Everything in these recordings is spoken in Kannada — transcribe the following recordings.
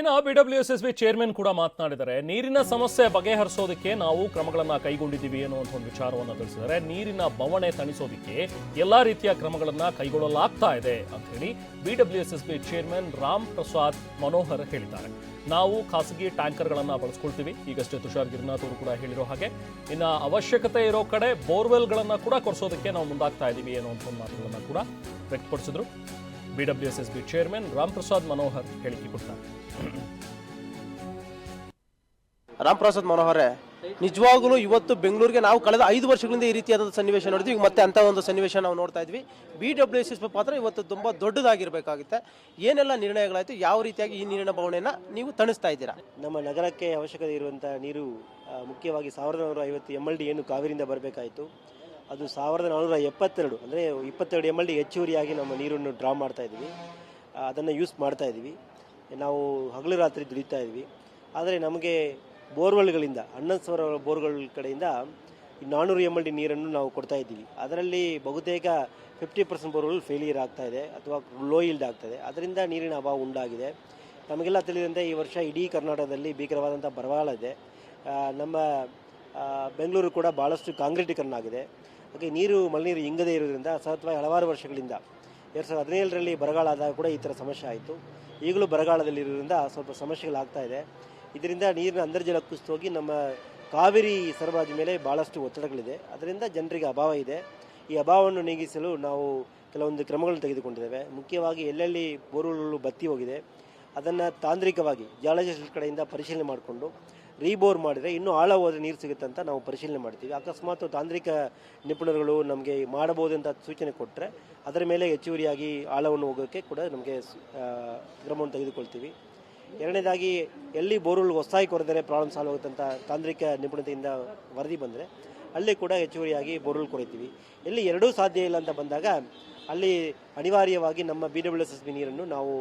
ಇನ್ನು B W S S B chairman ಕೂಡ ಮಾತನಾಡಿದ್ದಾರೆ. ನೀರಿನ ಸಮಸ್ಯೆ ಬಗೆಹರಿಸೋದಕ್ಕೆ ನಾವು ಕ್ರಮಗಳನ್ನು ಕೈಗೊಂಡಿದ್ದೀವಿ ಅನ್ನುವಂಥ ಒಂದು ವಿಚಾರವನ್ನು ತಿಳಿಸಿದರೆ ನೀರಿನ ಬವಣೆ ತಣಿಸೋದಕ್ಕೆ ಎಲ್ಲ ರೀತಿಯ ಕ್ರಮಗಳನ್ನು ಕೈಗೊಳ್ಳಲಾಗ್ತಾ ಇದೆ ಅಂತ ಹೇಳಿ B W S S B chairman Ram Prasad Manohar ಹೇಳಿದ್ದಾರೆ. ನಾವು ಖಾಸಗಿ ಟ್ಯಾಂಕರ್ಗಳನ್ನು ಬಳಸ್ಕೊಳ್ತೀವಿ. ಈಗಷ್ಟೇ ತುಷಾರ್ ಗಿರಿನಾಥ್ ಅವರು ಕೂಡ ಹೇಳಿರೋ ಹಾಗೆ. ಇನ್ನು ಅವಶ್ಯಕತೆ ಇರೋ ಕಡೆ ಬೋರ್ವೆಲ್ಗಳನ್ನು ಕೂಡ ಕೊಡಿಸೋದಕ್ಕೆ ನಾವು ಮುಂದಾಗ್ತಾ ಇದ್ದೀವಿ ಅನ್ನುವಂಥ ಒಂದು ಮಾತುಗಳನ್ನು ಕೂಡ ವ್ಯಕ್ತಪಡಿಸಿದ್ರು. B W S S B chairman Ram Prasad Manohar ಹೇಳಿಕೆ ಕೊಡ್ತಾರೆ ರಾಮ್ ಪ್ರಸಾದ್ ಮನೋಹರೇ ನಿಜವಾಗ್ಲೂ ಇವತ್ತು ಬೆಂಗಳೂರಿಗೆ ನಾವು ಕಳೆದ ಐದು ವರ್ಷಗಳಿಂದ ಈ ರೀತಿಯಾದ ಸನ್ನಿವೇಶ ನೋಡಿದ್ವಿ. ಈಗ ಮತ್ತೆ ಅಂತ ಒಂದು ಸನ್ನಿವೇಶ ನಾವು ನೋಡ್ತಾ ಇದ್ವಿ. ಬಿ ಡಬ್ಲ್ಯೂ ಎಸ್ ಎಸ್ ಪಾತ್ರ ಇವತ್ತು ತುಂಬ ದೊಡ್ಡದಾಗಿರಬೇಕಾಗುತ್ತೆ. ಏನೆಲ್ಲ ನಿರ್ಣಯಗಳಾಯಿತು? ಯಾವ ರೀತಿಯಾಗಿ ಈ ನೀರಿನ ಬವಣೆಯನ್ನು ನೀವು ತಣಿಸ್ತಾ ಇದ್ದೀರಾ? ನಮ್ಮ ನಗರಕ್ಕೆ ಅವಶ್ಯಕತೆ ಇರುವಂಥ ನೀರು ಮುಖ್ಯವಾಗಿ ಸಾವಿರದ ನೂರ ಐವತ್ತು ಎಂ ಎಲ್ ಡಿ ಏನು ಕಾವೇರಿಯಿಂದ ಬರಬೇಕಾಯಿತು. ಅದು ಸಾವಿರದ ನಾನ್ನೂರ ಎಪ್ಪತ್ತೆರಡು, ಅಂದರೆ ಇಪ್ಪತ್ತೆರಡು ಎಂ ಎಲ್ ಡಿ ಹೆಚ್ಚುವರಿಯಾಗಿ ನಮ್ಮ ನೀರನ್ನು ಡ್ರಾ ಮಾಡ್ತಾ ಇದ್ದೀವಿ ಅದನ್ನು ಯೂಸ್ ಮಾಡ್ತಾ ಇದ್ದೀವಿ ನಾವು ಹಗಲು ರಾತ್ರಿ ದುಡಿತಾ ಇದ್ವಿ. ಆದರೆ ನಮಗೆ ಬೋರ್ವೆಲ್ಗಳಿಂದ ಹನ್ನೊಂದು ಸಾವಿರ ಬೋರ್ಗಳ ಕಡೆಯಿಂದ ನಾನ್ನೂರು ಎಂ ಎಲ್ ಡಿ ನೀರನ್ನು ನಾವು ಕೊಡ್ತಾ ಇದ್ದೀವಿ ಅದರಲ್ಲಿ ಬಹುತೇಕ ಫಿಫ್ಟಿ ಪರ್ಸೆಂಟ್ ಬೋರ್ವೆಲ್ ಫೇಲಿಯರ್ ಆಗ್ತಾ ಇದೆ, ಅಥವಾ ಲೋ ಇಲ್ಡ್ ಆಗ್ತದೆ. ಅದರಿಂದ ನೀರಿನ ಅಭಾವ ಉಂಟಾಗಿದೆ. ನಮಗೆಲ್ಲ ತಿಳಿದಂತೆ ಈ ವರ್ಷ ಇಡೀ ಕರ್ನಾಟಕದಲ್ಲಿ ಭೀಕರವಾದಂಥ ಬರಗಾಲ ಇದೆ. ನಮ್ಮ ಬೆಂಗಳೂರು ಕೂಡ ಭಾಳಷ್ಟು ಕಾಂಕ್ರೀಟೀಕರಣ ಆಗಿದೆ ಹಾಗೆ ನೀರು, ಮಳೆನೀರು ಇಂಗದೇ ಇರೋದ್ರಿಂದ ಸತತವಾಗಿ ಹಲವಾರು ವರ್ಷಗಳಿಂದ ಎರಡು ಸಾವಿರದ ಹದಿನೇಳರಲ್ಲಿ ಬರಗಾಲ ಆದಾಗ ಕೂಡ ಈ ಥರ ಸಮಸ್ಯೆ ಆಯಿತು. ಈಗಲೂ ಬರಗಾಲದಲ್ಲಿರೋದ್ರಿಂದ ಸ್ವಲ್ಪ ಸಮಸ್ಯೆಗಳಾಗ್ತಾ ಇದೆ. ಇದರಿಂದ ನೀರಿನ ಅಂತರ್ಜಲ ಕುಸಿತೋಗಿ ನಮ್ಮ ಕಾವೇರಿ ಸರಬರಾಜು ಮೇಲೆ ಭಾಳಷ್ಟು ಒತ್ತಡಗಳಿದೆ. ಅದರಿಂದ ಜನರಿಗೆ ಅಭಾವ ಇದೆ. ಈ ಅಭಾವವನ್ನು ನೀಗಿಸಲು ನಾವು ಕೆಲವೊಂದು ಕ್ರಮಗಳನ್ನು ತೆಗೆದುಕೊಂಡಿದ್ದೇವೆ. ಮುಖ್ಯವಾಗಿ ಎಲ್ಲೆಲ್ಲಿ ಬೋರ್ವೆಲ್ಗಳು ಬತ್ತಿ ಹೋಗಿದೆ, ಅದನ್ನು ತಾಂತ್ರಿಕವಾಗಿ ಜಾಲಜಿಸ್ಟ್ ಕಡೆಯಿಂದ ಪರಿಶೀಲನೆ ಮಾಡಿಕೊಂಡು ರೀಬೋರ್ ಮಾಡಿದರೆ ಇನ್ನೂ ಆಳ ನೀರು ಸಿಗುತ್ತೆ ಅಂತ ನಾವು ಪರಿಶೀಲನೆ ಮಾಡ್ತೀವಿ. ಅಕಸ್ಮಾತ್ ತಾಂತ್ರಿಕ ನಿಪುಣರುಗಳು ನಮಗೆ ಮಾಡಬಹುದು ಅಂತ ಸೂಚನೆ ಕೊಟ್ಟರೆ ಅದರ ಮೇಲೆ ಹೆಚ್ಚುವರಿಯಾಗಿ ಆಳವನ್ನು ಹೋಗೋಕ್ಕೆ ಕೂಡ ನಮಗೆ ಕ್ರಮವನ್ನು ತೆಗೆದುಕೊಳ್ತೀವಿ. ಎರಡನೇದಾಗಿ ಎಲ್ಲಿ ಬೋರ್ವೆಲ್ ಹೊಸದಾಗಿ ಕೊರೆದರೆ ಪ್ರಾಬ್ಲಮ್ ಸಾಲ್ವ್ ಆಗುತ್ತಂತ ತಾಂತ್ರಿಕ ನಿಪುಣತೆಯಿಂದ ವರದಿ ಬಂದರೆ ಅಲ್ಲಿ ಕೂಡ ಹೆಚ್ಚುವರಿಯಾಗಿ ಬೋರ್ವೆಲ್ ಕೊರಿತೀವಿ. ಎಲ್ಲಿ ಎರಡೂ ಸಾಧ್ಯ ಇಲ್ಲ ಅಂತ ಬಂದಾಗ ಅಲ್ಲಿ ಅನಿವಾರ್ಯವಾಗಿ ನಮ್ಮ B W S S B ನೀರನ್ನು ನಾವು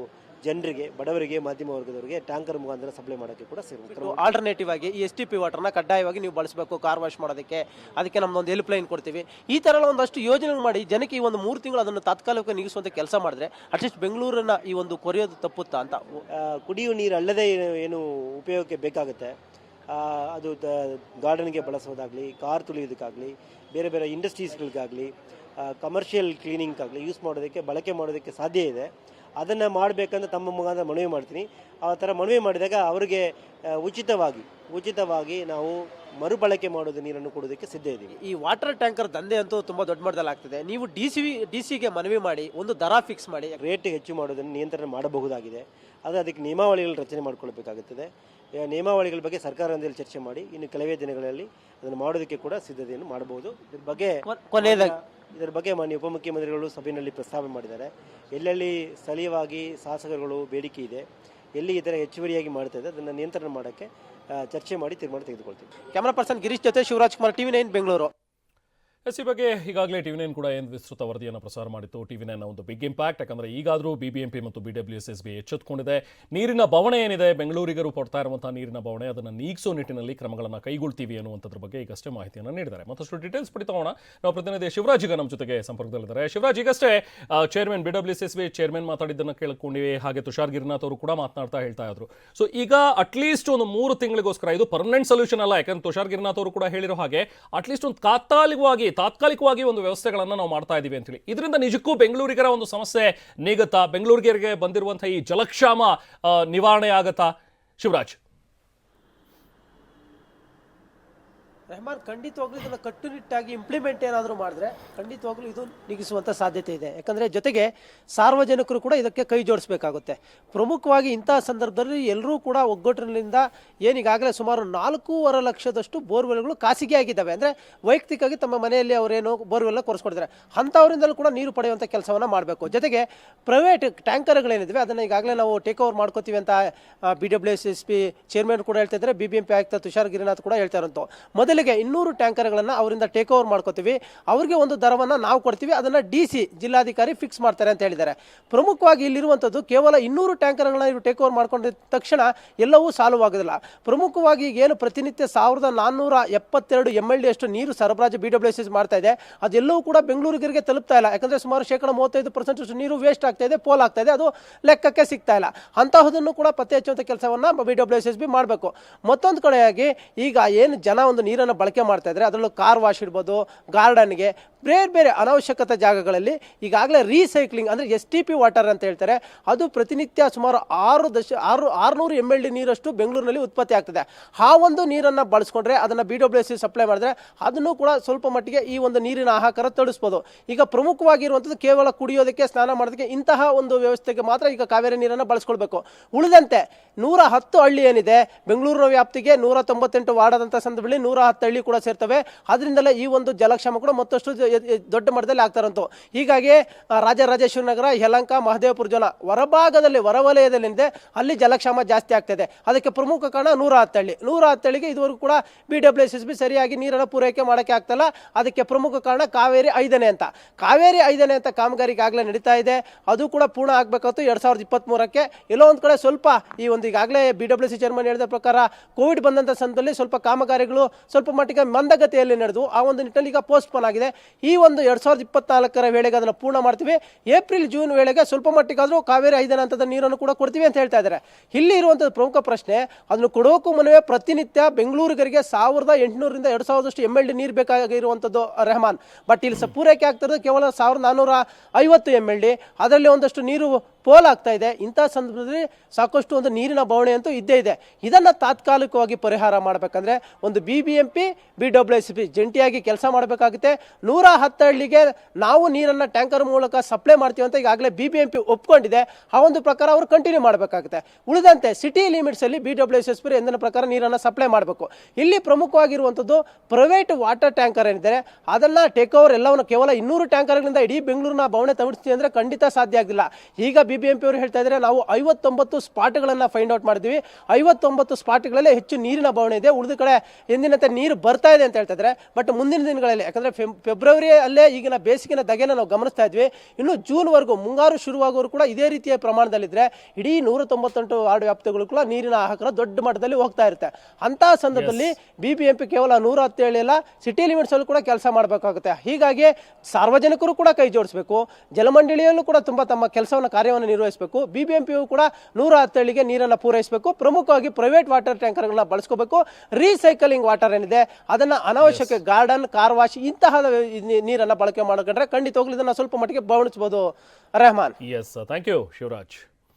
ಜನರಿಗೆ ಬಡವರಿಗೆ ಮಾಧ್ಯಮ ವರ್ಗದವರಿಗೆ ಟ್ಯಾಂಕರ್ ಮುಖಾಂತರ ಸಪ್ಲೈ ಮಾಡೋಕ್ಕೆ ಕೂಡ ಸೇರ್ಬೇಕು. ಆಲ್ಟರ್ನೇಟಿವ್ ಆಗಿ ಈ ಎಸ್ ಟಿ ಪಿ ವಾಟರ್ನ ಕಡ್ಡಾಯವಾಗಿ ನೀವು ಬಳಸಬೇಕು ಕಾರ್ ವಾಶ್ ಮಾಡೋದಕ್ಕೆ. ಅದಕ್ಕೆ ನಮ್ದೊಂದು ಹೆಲ್ಪ್ ಲೈನ್ ಕೊಡ್ತೀವಿ. ಈ ಥರ ಒಂದಷ್ಟು ಯೋಜನೆ ಮಾಡಿ ಜನಕ್ಕೆ ಈ ಒಂದು ಮೂರು ತಿಂಗಳು ಅದನ್ನು ತಾತ್ಕಾಲಿಕ ನೀಗಿಸುವಂಥ ಕೆಲಸ ಮಾಡಿದ್ರೆ ಅಟ್ಲೀಸ್ಟ್ ಬೆಂಗಳೂರನ್ನ ಈ ಒಂದು ಕೊರೆಯೋದು ತಪ್ಪುತ್ತಾ ಅಂತ. ಕುಡಿಯುವ ನೀರು ಅಲ್ಲದೆ ಏನು- ಉಪಯೋಗಕ್ಕೆ ಬೇಕಾಗುತ್ತೆ? ಅದು ಗಾರ್ಡನ್ಗೆ ಬಳಸೋದಾಗಲಿ ಕಾರ್ ತುಳಿಯೋದಕ್ಕಾಗಲಿ ಬೇರೆ ಬೇರೆ ಇಂಡಸ್ಟ್ರೀಸ್ಗಳಿಗಾಗಲಿ ಕಮರ್ಷಿಯಲ್ ಕ್ಲೀನಿಂಗ್ಗಾಗಲಿ ಯೂಸ್ ಮಾಡೋದಕ್ಕೆ ಬಳಕೆ ಮಾಡೋದಕ್ಕೆ ಸಾಧ್ಯ ಇದೆ. ಅದನ್ನು ಮಾಡಬೇಕಂತ ತಮ್ಮ ಮುಖಾಂತರ ಮನವಿ ಮಾಡ್ತೀನಿ. ಆ ಥರ ಮನವಿ ಮಾಡಿದಾಗ ಅವರಿಗೆ ಉಚಿತವಾಗಿ ಉಚಿತವಾಗಿ ನಾವು ಮರುಬಳಕೆ ಮಾಡೋದು ನೀರನ್ನು ಕೊಡೋದಕ್ಕೆ ಸಿದ್ಧ ಇದ್ದೀವಿ. ಈ ವಾಟರ್ ಟ್ಯಾಂಕರ್ ದಂಧೆ ಅಂತೂ ತುಂಬ ದೊಡ್ಡ ಮಟ್ಟದಲ್ಲಿ ಆಗ್ತಿದೆ. ನೀವು ಡಿ ಸಿ ಡಿ ಸಿಗೆ ಮನವಿ ಮಾಡಿ ಒಂದು ದರ ಫಿಕ್ಸ್ ಮಾಡಿ. ರೇಟ್ ಹೆಚ್ಚು ಮಾಡೋದನ್ನು ನಿಯಂತ್ರಣ ಮಾಡಬಹುದಾಗಿದೆ. ಆದರೆ ಅದಕ್ಕೆ ನಿಯಮಾವಳಿಗಳು ರಚನೆ ಮಾಡಿಕೊಳ್ಬೇಕಾಗುತ್ತದೆ. ನಿಯಮಾವಳಿಗಳ ಬಗ್ಗೆ ಸರ್ಕಾರದಲ್ಲಿ ಚರ್ಚೆ ಮಾಡಿ ಇನ್ನು ಕೆಲವೇ ದಿನಗಳಲ್ಲಿ ಅದನ್ನು ಮಾಡೋದಕ್ಕೆ ಕೂಡ ಸಿದ್ಧತೆಯನ್ನು ಮಾಡಬಹುದು. ಇದ್ರ ಬಗ್ಗೆ ಕೊನೆಯದಾಗಿ ಇದರ ಬಗ್ಗೆ ಮಾನ್ಯ ಉಪಮುಖ್ಯಮಂತ್ರಿಗಳು ಸಭೆಯಲ್ಲಿ ಪ್ರಸ್ತಾವನೆ ಮಾಡಿದ್ದಾರೆ. ಎಲ್ಲೆಲ್ಲಿ ಸ್ಥಳೀಯವಾಗಿ ಶಾಸಕರುಗಳು ಬೇಡಿಕೆ ಇದೆ, ಎಲ್ಲಿ ಈ ಹೆಚ್ಚುವರಿಯಾಗಿ ಮಾಡ್ತಾ ಇದೆ, ಅದನ್ನು ನಿಯಂತ್ರಣ ಮಾಡೋಕ್ಕೆ ಚರ್ಚೆ ಮಾಡಿ ತೀರ್ಮಾನ ತೆಗೆದುಕೊಳ್ತೀವಿ. ಕ್ಯಾಮರಾ ಪರ್ಸನ್ ಗಿರೀಶ್ ಜೊತೆ Shivaraj Kumar TV nine Bengaluru yes ಈ ಬಗ್ಗೆ ಈಗಾಗಲೇ ಟಿವಿ ನೈನ್ ಕೂಡ ಏನು ವಿಸ್ತೃತ ವರದಿಯನ್ನು ಪ್ರಸಾರ ಮಾಡಿತ್ತು. ಟಿವಿ ನೈನ್ ಒಂದು ಬಿಗ್ ಇಂಪ್ಯಾಕ್ಟ್ ಯಾಕಂದರೆ ಈಗಾದರೂ ಬಿಬಿಎಂಪಿ ಮತ್ತು B W S S B ಎಚ್ಚೆತ್ತುಕೊಂಡಿದೆ ನೀರಿನ ಬವಣೆ ಏನಿದೆ, ಬೆಂಗಳೂರಿಗರು ಕೊಡ್ತಾ ಇರುವಂತಹ ನೀರಿನ ಬವಣೆ, ಅದನ್ನು ನೀಗಿಸೋ ನಿಟ್ಟಿನಲ್ಲಿ ಕ್ರಮಗಳನ್ನು ಕೈಗೊಳ್ತೀವಿ ಅನ್ನುವಂಥದ್ರ ಬಗ್ಗೆ ಈಗಷ್ಟೇ ಮಾಹಿತಿಯನ್ನು ನೀಡಿದ್ದಾರೆ. ಮತ್ತಷ್ಟು ಡೀಟೇಲ್ಸ್ ಪಡಿತೋಣ ನಾವು ಪ್ರತಿನಿಧಿ ಶಿವರಾಜ್ ಈಗ ನಮ್ಮ ಜೊತೆಗೆ ಸಂಪರ್ಕದಲ್ಲಿದ್ದಾರೆ. ಶಿವರಾಜ್, ಈಗಷ್ಟೇ chairman B W S S B chairman ಮಾತಾಡಿದ್ದನ್ನು ಕೇಳ್ಕೊಂಡಿವಿ. ಹಾಗೆ ತುಷಾರ್ ಗಿರಿನಾಥ್ ಅವರು ಕೂಡ ಮಾತನಾಡ್ತಾ ಹೇಳ್ತಾ ಇದ್ರು. ಸೊ ಈಗ ಅಟ್ಲೀಸ್ಟ್ ಒಂದು ಮೂರು ತಿಂಗಳಿಗೋಸ್ಕರ ಇದು ಪರ್ಮನೆಂಟ್ ಸೊಲ್ಯೂಷನ್ ಅಲ್ಲ. ಯಾಕಂದ್ರೆ ತುಷಾರ್ ಗಿರಿನಾಥ್ ಅವರು ಕೂಡ ಹೇಳಿರೋ ಹಾಗೆ ಅಟ್ಲೀಸ್ಟ್ ಒಂದು ತಾತ್ಕಾಲಿಕವಾಗಿ ತಾತ್ಕಾಲಿಕವಾಗಿ ಒಂದು ವ್ಯವಸ್ಥೆಗಳನ್ನು ನಾವು ಮಾಡ್ತಾ ಇದ್ದೀವಿ ಅಂತೇಳಿ. ಇದರಿಂದ ನಿಜಕ್ಕೂ ಬೆಂಗಳೂರಿಗರ ಒಂದು ಸಮಸ್ಯೆ ನೀಗುತ್ತಾ ಬೆಂಗಳೂರಿಗೆ ಬಂದಿರುವಂತಹ ಈ ಜಲಕ್ಷಾಮ ನಿವಾರಣೆ ಆಗತ್ತಾ? ಶಿವರಾಜ್. ರೆಹಮಾನ್ ಖಂಡಿತವಾಗ್ಲೂ ಇದನ್ನು ಕಟ್ಟುನಿಟ್ಟಾಗಿ ಇಂಪ್ಲಿಮೆಂಟ್ ಏನಾದರೂ ಮಾಡಿದ್ರೆ ಖಂಡಿತವಾಗ್ಲೂ ಇದು ನಿಗಿಸುವಂಥ ಸಾಧ್ಯತೆ ಇದೆ. ಯಾಕಂದರೆ ಜೊತೆಗೆ ಸಾರ್ವಜನಿಕರು ಕೂಡ ಇದಕ್ಕೆ ಕೈ ಜೋಡಿಸಬೇಕಾಗುತ್ತೆ. ಪ್ರಮುಖವಾಗಿ ಇಂತಹ ಸಂದರ್ಭದಲ್ಲಿ ಎಲ್ಲರೂ ಕೂಡ ಒಗ್ಗಟ್ಟಿನಿಂದ ಏನೀಗಾಗಲೇ ಸುಮಾರು ನಾಲ್ಕೂವರೆ ಲಕ್ಷದಷ್ಟು ಬೋರ್ವೆಲ್ಗಳು ಖಾಸಗಿ ಆಗಿದ್ದಾವೆ. ಅಂದರೆ ವೈಯಕ್ತಿಕವಾಗಿ ತಮ್ಮ ಮನೆಯಲ್ಲಿ ಅವರೇನು ಬೋರ್ವೆಲ್ಲ ಕೊರೆಸ್ಕೊಡ್ತಾರೆ. ಅಂಥವರಿಂದಲೂ ಕೂಡ ನೀರು ಪಡೆಯುವಂಥ ಕೆಲಸವನ್ನು ಮಾಡಬೇಕು. ಜೊತೆಗೆ ಪ್ರೈವೇಟ್ ಟ್ಯಾಂಕರ್ಗಳೇನಿದ್ದಾವೆ, ಅದನ್ನು ಈಗಾಗಲೇ ನಾವು ಟೇಕ್ ಓವರ್ ಮಾಡ್ಕೋತೀವಿ ಅಂತ B W S S P chairman ಕೂಡ ಹೇಳ್ತಾ ಇದ್ದಾರೆ ಬಿ ಬಿ ಎಂ ಆಯುಕ್ತ ತುಷಾರ್ ಗಿರಿನಾಥ್ ಕೂಡ ಹೇಳ್ತಾ ಇರೋಂಥ ಮೊದಲು ಮೊದಲಿಗೆ ಇನ್ನೂರು ಟ್ಯಾಂಕರ್ಗಳನ್ನು ಅವರಿಂದ ಟೇಕ್ ಓವರ್ ಮಾಡ್ಕೋತೀವಿ. ಅವರಿಗೆ ಒಂದು ದರವನ್ನು ನಾವು ಕೊಡ್ತೀವಿ. ಅದನ್ನು ಡಿ ಸಿ ಜಿಲ್ಲಾಧಿಕಾರಿ ಫಿಕ್ಸ್ ಮಾಡ್ತಾರೆ ಅಂತ ಹೇಳಿದ್ದಾರೆ. ಪ್ರಮುಖವಾಗಿ ಇಲ್ಲಿರುವಂಥದ್ದು ಕೇವಲ ಇನ್ನೂರು ಟ್ಯಾಂಕರ್ಗಳನ್ನ ಇವರು ಟೇಕ್ ಓವರ್ ಮಾಡ್ಕೊಂಡಿದ ತಕ್ಷಣ ಎಲ್ಲವೂ ಸಾಲ್ವ್ ಆಗೋದಿಲ್ಲ ಪ್ರಮುಖವಾಗಿ ಏನು ಪ್ರತಿನಿತ್ಯ ಸಾವಿರದ ನಾನ್ನೂರ ಎಪ್ಪತ್ತೆರಡು ಎಂ ಎಲ್ ಡಿ ಅಷ್ಟು ನೀರು ಸರಬರಾಜು ಬಿ ಡಬ್ಲ್ಯೂ ಎಸ್ ಎಸ್ ಮಾಡ್ತಾ ಇದೆ. ಅದೆಲ್ಲವೂ ಕೂಡ ಬೆಂಗಳೂರಿಗೆ ತಲುಪ್ತಾ ಇಲ್ಲ. ಯಾಕಂದರೆ ಸುಮಾರು ಶೇಕಡ ಮೂವತ್ತೈದು ಪರ್ಸೆಂಟ್ ನೀರು ವೇಸ್ಟ್ ಆಗ್ತಾ ಇದೆ, ಪೋಲ್ ಆಗ್ತಾ ಇದೆ. ಅದು ಲೆಕ್ಕಕ್ಕೆ ಸಿಗ್ತಾ ಇಲ್ಲ. ಅಂತಹದನ್ನು ಕೂಡ ಪತ್ತೆ ಹಚ್ಚುವಂಥ ಕೆಲಸವನ್ನು B W S S B ಮಾಡಬೇಕು. ಮತ್ತೊಂದು ಕಡೆಯಾಗಿ ಈಗ ಏನು ಜನ ಒಂದು ನೀರನ್ನು ಬಳಕೆ ಮಾಡ್ತಾ ಇದ್ದಾರೆ. ಅದರಲ್ಲೂ ಕಾರ್ ವಾಶ್ ಇಡ್ಬೋದು, ಗಾರ್ಡನ್ಗೆ ಬೇರೆ ಬೇರೆ ಅನವಶ್ಯಕತೆ ಜಾಗಗಳಲ್ಲಿ ಈಗಾಗಲೇ ರೀಸೈಕ್ಲಿಂಗ್ ಅಂದರೆ ಎಸ್ ಟಿ ಪಿ ವಾಟರ್ ಅಂತ ಹೇಳ್ತಾರೆ. ಅದು ಪ್ರತಿನಿತ್ಯ ಸುಮಾರು ಆರು ದಶ, ಆರು, ಆರುನೂರು ಎಂ ಎಲ್ ಡಿ ನೀರಷ್ಟು ಬೆಂಗಳೂರಿನಲ್ಲಿ ಉತ್ಪತ್ತಿ ಆಗ್ತದೆ. ಆ ಒಂದು ನೀರನ್ನು ಬಳಸ್ಕೊಂಡ್ರೆ ಅದನ್ನು ಬಿ ಡಬ್ಲ್ಯೂ ಸಿ ಸಪ್ಲೈ ಮಾಡಿದ್ರೆ ಅದನ್ನು ಕೂಡ ಸ್ವಲ್ಪ ಮಟ್ಟಿಗೆ ಈ ಒಂದು ನೀರಿನ ಆಹಾರ ತಡಿಸ್ಬೋದು. ಈಗ ಪ್ರಮುಖವಾಗಿರುವಂಥದ್ದು ಕೇವಲ ಕುಡಿಯೋದಕ್ಕೆ, ಸ್ನಾನ ಮಾಡೋದಕ್ಕೆ ಇಂತಹ ಒಂದು ವ್ಯವಸ್ಥೆಗೆ ಮಾತ್ರ ಈಗ ಕಾವೇರಿ ನೀರನ್ನು ಬಳಸ್ಕೊಳ್ಬೇಕು. ಉಳಿದಂತೆ ನೂರ ಹತ್ತು ಹಳ್ಳಿ ಏನಿದೆ, ಬೆಂಗಳೂರಿನ ವ್ಯಾಪ್ತಿಗೆ ನೂರ ತೊಂಬತ್ತೆಂಟು ವಾರ್ಡಾದಂಥ ಸಂದರ್ಭದಲ್ಲಿ ನೂರ ಹತ್ತು ಹಳ್ಳಿ ಕೂಡ ಸೇರ್ತವೆ. ಅದರಿಂದಲೇ ಈ ಒಂದು ಜಲಕ್ಷಾಮ ಕೂಡ ಮತ್ತಷ್ಟು ದೊಡ್ಡ ಮಟ್ಟದಲ್ಲಿ ಆಗ್ತಾರಂತು. ಹೀಗಾಗಿ ರಾಜರಾಜೇಶ್ವರಿ ನಗರ, ಯಲಂಕ, ಮಹದೇವಪುರ ಜೋನ ಹೊರಭಾಗದಲ್ಲಿ ಹೊರವಲಯದಲ್ಲಿಂದೆ ಅಲ್ಲಿ ಜಲಕ್ಷಾಮ ಜಾಸ್ತಿ ಆಗ್ತದೆ. ಅದಕ್ಕೆ ಪ್ರಮುಖ ಕಾರಣ ನೂರ ಹತ್ತಳ್ಳಿ ನೂರ ಹತ್ತಳ್ಳಿಗೆ ಇದುವರೆಗೂ ಕೂಡ ಬಿ ಡಬ್ಲ್ಯೂ ಎಸ್ ಬಿ ಸರಿಯಾಗಿ ನೀರನ್ನು ಪೂರೈಕೆ ಮಾಡೋಕೆ ಆಗ್ತಲ್ಲ. ಅದಕ್ಕೆ ಪ್ರಮುಖ ಕಾರಣ ಕಾವೇರಿ ಐದನೇ ಅಂತ. ಕಾವೇರಿ ಐದನೇ ಅಂತ ಕಾಮಗಾರಿಗೆ ಆಗಲೇ ನಡೀತಾ ಇದೆ. ಅದು ಕೂಡ ಪೂರ್ಣ ಆಗಬೇಕಾಯ್ತು ಎರಡು ಸಾವಿರದ ಇಪ್ಪತ್ತ್ಮೂರಕ್ಕೆ ಎಲ್ಲೋ ಒಂದು ಕಡೆ ಸ್ವಲ್ಪ ಈ ಒಂದು ಈಗಾಗಲೇ ಬಿ ಡಬ್ಲ್ಯೂ ಸಿ ಚೇರ್ಮನ್ ಹೇಳಿದ ಪ್ರಕಾರ ಕೋವಿಡ್ ಬಂದಂಥ ಸಂದರ್ಭದಲ್ಲಿ ಸ್ವಲ್ಪ ಕಾಮಗಾರಿಗಳು ಸ್ವಲ್ಪ ಮಟ್ಟಿಗೆ ಮಂದಗತಿಯಲ್ಲಿ ನಡೆದು ಆ ಒಂದು ನಿಟ್ಟಿನಲ್ಲಿ ಈಗ ಪೋಸ್ಟ್ಪೋನ್ ಆಗಿದೆ. ಈ ಒಂದು ಎರಡು ಸಾವಿರದ ಇಪ್ಪತ್ನಾಲ್ಕರ ವೇಳೆಗೆ ಅದನ್ನು ಪೂರ್ಣ ಮಾಡ್ತೀವಿ. ಏಪ್ರಿಲ್, ಜೂನ್ ವೇಳೆಗೆ ಸ್ವಲ್ಪ ಮಟ್ಟಿಗಾದರೂ ಕಾವೇರಿ ಐದನ ಹಂತದ ನೀರನ್ನು ಕೂಡ ಕೊಡ್ತೀವಿ ಅಂತ ಹೇಳ್ತಾ ಇದ್ದಾರೆ. ಇಲ್ಲಿ ಇರುವಂಥದ್ದು ಪ್ರಮುಖ ಪ್ರಶ್ನೆ, ಅದನ್ನು ಕೊಡೋಕ್ಕೂ ಮುನ್ನವೇ ಪ್ರತಿನಿತ್ಯ ಬೆಂಗಳೂರಿಗರಿಗೆ ಸಾವಿರದ ಎಂಟುನೂರರಿಂದ ಎರಡು ಸಾವಿರದಷ್ಟು ಎಂ ಎಲ್ ಡಿ ನೀರು ಬೇಕಾಗಿರುವಂಥದ್ದು ರೆಹಮಾನ್. ಬಟ್ ಇಲ್ಲಿ ಸ ಪೂರೈಕೆ ಆಗ್ತಿರೋದು ಕೇವಲ ಸಾವಿರದ ನಾನ್ನೂರ ಐವತ್ತು ಎಂ ಎಲ್ ಡಿ ಅದರಲ್ಲಿ ಒಂದಷ್ಟು ನೀರು ಪೋಲ್ ಆಗ್ತಾ ಇದೆ. ಇಂಥ ಸಂದರ್ಭದಲ್ಲಿ ಸಾಕಷ್ಟು ಒಂದು ನೀರಿನ ಬವಣೆ ಅಂತೂ ಇದ್ದೇ ಇದೆ. ಇದನ್ನು ತಾತ್ಕಾಲಿಕವಾಗಿ ಪರಿಹಾರ ಮಾಡಬೇಕಂದ್ರೆ ಒಂದು B B M P B W S P ಜಂಟಿಯಾಗಿ ಕೆಲಸ ಮಾಡಬೇಕಾಗುತ್ತೆ. ನೂರ ಹತ್ತು ಹಳ್ಳಿಗೆ ನಾವು ನೀರನ್ನು ಟ್ಯಾಂಕರ್ ಮೂಲಕ ಸಪ್ಲೈ ಮಾಡ್ತೀವಿ ಅಂತ ಈಗಾಗಲೇ ಬಿ ಬಿ ಎಂ ಪಿ ಒಪ್ಕೊಂಡಿದೆ. ಆ ಒಂದು ಪ್ರಕಾರ ಅವರು ಕಂಟಿನ್ಯೂ ಮಾಡಬೇಕಾಗುತ್ತೆ. ಉಳಿದಂತೆ city ಲಿಮಿಟ್ಸಲ್ಲಿ B W S S P ಎಂದಿನ ಪ್ರಕಾರ ನೀರನ್ನು ಸಪ್ಲೈ ಮಾಡಬೇಕು. ಇಲ್ಲಿ ಪ್ರಮುಖವಾಗಿರುವಂಥದ್ದು ಪ್ರೈವೇಟ್ ವಾಟರ್ ಟ್ಯಾಂಕರ್ ಏನಿದೆ, ಅದನ್ನು ಟೇಕ್ ಓವರ್ ಎಲ್ಲವನ್ನು ಕೇವಲ ಇನ್ನೂರು ಟ್ಯಾಂಕರ್ಗಳಿಂದ ಇಡೀ ಬೆಂಗಳೂರಿನ ಬವಣೆ ತಮಿಡ್ತೀವಿ ಅಂದರೆ ಖಂಡಿತ ಸಾಧ್ಯ ಆಗಿಲ್ಲ. ಈಗ ಬಿ ಬಿ ಎಂ ಪಿ ಅವರು ಹೇಳ್ತಾ ಇದ್ದಾರೆ ನಾವು ಐವತ್ತೊಂಬತ್ತು ಸ್ಪಾಟ್ಗಳನ್ನು ಫೈಂಡ್ ಔಟ್ ಮಾಡಿದ್ವಿ ಐವತ್ತೊಂಬತ್ತು ಸ್ಪಾಟ್ಗಳಲ್ಲೇ ಹೆಚ್ಚು ನೀರಿನ ಬವಣೆ ಇದೆ. ಉಳಿದ ಕಡೆ ಎಂದಿನಂತೆ ನೀರು ಬರ್ತಾ ಇದೆ ಅಂತ ಹೇಳ್ತಾ ಇದ್ದಾರೆ ಬಟ್ ಮುಂದಿನ ದಿನಗಳಲ್ಲಿ ಯಾಕಂದರೆ ಫೆಬ್ರವರಿ ಅಲ್ಲೇ ಈಗಿನ ಬೇಸಿಗೆನ ದಗೆನ ನಾವು ಗಮನಿಸ್ತಾ ಇದ್ವಿ. ಇನ್ನು ಜೂನ್ವರೆಗೂ ಮುಂಗಾರು ಶುರುವಾಗೋರು ಕೂಡ ಇದೇ ರೀತಿಯ ಪ್ರಮಾಣದಲ್ಲಿದ್ದರೆ ಇಡೀ ನೂರ ತೊಂಬತ್ತೆಂಟು ವಾರ್ಡ್ ವ್ಯಾಪ್ತಿಗಳು ಕೂಡ ನೀರಿನ ಆಹಾರ ದೊಡ್ಡ ಮಟ್ಟದಲ್ಲಿ ಹೋಗ್ತಾ ಇರುತ್ತೆ. ಅಂತಹ ಸಂದರ್ಭದಲ್ಲಿ ಬಿ ಬಿ ಎಂ ಪಿ ಕೇವಲ ನೂರ ಹತ್ತೇಳು ಇಲ್ಲ ಸಿಟಿ ಲಿಮಿಟ್ಸಲ್ಲೂ ಕೂಡ ಕೆಲಸ ಮಾಡಬೇಕಾಗುತ್ತೆ. ಹೀಗಾಗಿ ಸಾರ್ವಜನಿಕರು ಕೂಡ ಕೈ ಜೋಡಿಸಬೇಕು. ಜಲಮಂಡಳಿಯಲ್ಲೂ ಕೂಡ ತುಂಬ ತಮ್ಮ ಕೆಲಸವನ್ನು ಕಾರ್ಯವನ್ನು ನಿರ್ವಹಿಸಬೇಕು. ಬಿ ಬಿ ಎಂ ಪಿಯು ಕೂಡ ನೂರ ಹತ್ತೇಳಿಗೆ ನೀರನ್ನು ಪೂರೈಸಬೇಕು. ಪ್ರಮುಖವಾಗಿ ಪ್ರೈವೇಟ್ ವಾಟರ್ ಟ್ಯಾಂಕರ್ಗಳನ್ನ ಬಳಸ್ಕೋಬೇಕು. ರೀಸೈಕಲಿಂಗ್ ವಾಟರ್ ಏನಿದೆ ಅದನ್ನು ಅನಾವಶ್ಯಕ ಗಾರ್ಡನ್ ಕಾರ್ ವಾಶ್ ಇಂತಹ ನೀರನ್ನು ಬಳಕೆ ಮಾಡ್ಕೊಂಡ್ರೆ ಖಂಡಿತವಾಗ್ಲೂ ಇದನ್ನು ಸ್ವಲ್ಪ ಮಟ್ಟಿಗೆ ಬವಣಿಸ್ಬೋದು. Rehman yes thank you Shivaraj.